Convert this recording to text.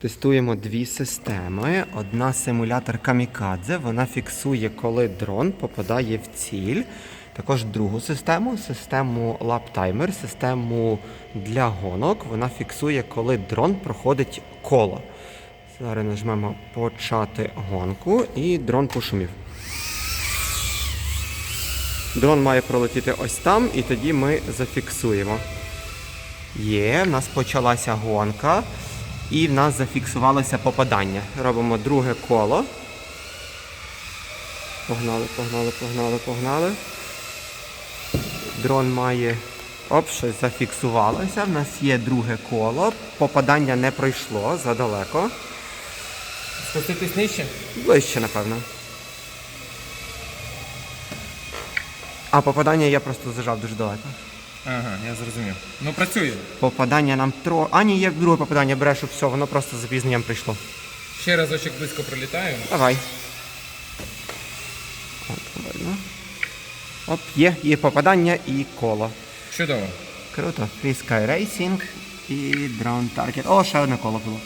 Тестуємо дві системи. Одна симулятор камікадзе. Вона фіксує, коли дрон попадає в ціль. Також другу систему, систему лаптаймер, систему для гонок. Вона фіксує, коли дрон проходить коло. Зараз нажмемо почати гонку і дрон пошумів. Дрон має пролетіти ось там, і тоді ми зафіксуємо. Є, в нас почалася гонка, і в нас зафіксувалося попадання. Робимо друге коло. Погнали, погнали, погнали, погнали. Дрон має. Оп, щось зафіксувалося. В нас є друге коло. Попадання не пройшло задалеко. Спуститись нижче? Ближче, напевно. А попадання я просто зажав дуже далеко. Ага, я зрозумів. Ну працює. Попадання нам тро. А ні, є друге попадання, брешу, все, воно просто з запізненням прийшло. Ще разочок близько прилітаю. Давай. От. Оп, є, є попадання і коло. Чудово. Круто. Free Sky Racing і Drone Target. О, ще одне коло було.